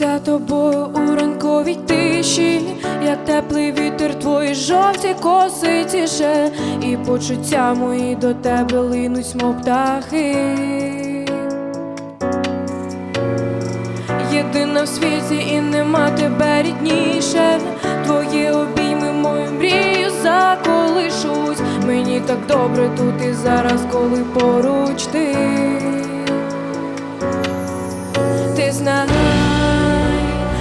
Милуюся тобою у ранковій тиші, як теплий вітер твої жовті коси тіше, і почуття мої до тебе линуть, мов птахи. Єдина в світі і нема тебе рідніше. Твої обійми мою мрію заколишуть. Мені так добре тут і зараз, коли поруч ти. Ти знай,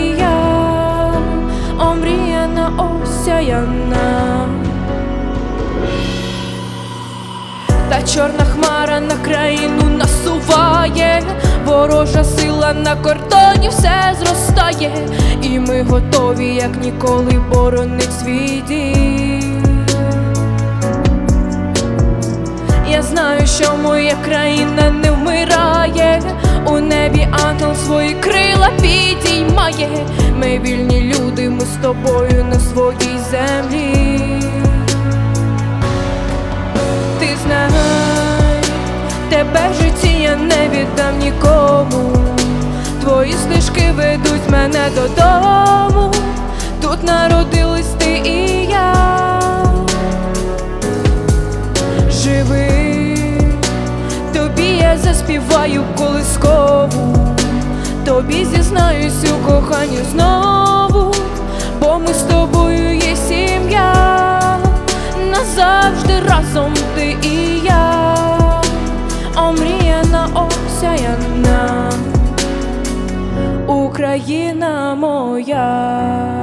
я, осяяна. Та чорна хмара на країну насуває, ворожа сила на кордоні все зростає, і ми готові, як ніколи, боронить свій. Я знаю, що моя країна не вмирає, у небі ангел свої крила підіймає. Ми вільні люди, ми з тобою своїй землі. Ти знай, тебе в житті я не віддам нікому. Твої стежки ведуть мене додому. Тут народились ти і я. Живи, тобі я заспіваю колискову, тобі зізнаюсь у коханні знову, Україна моя.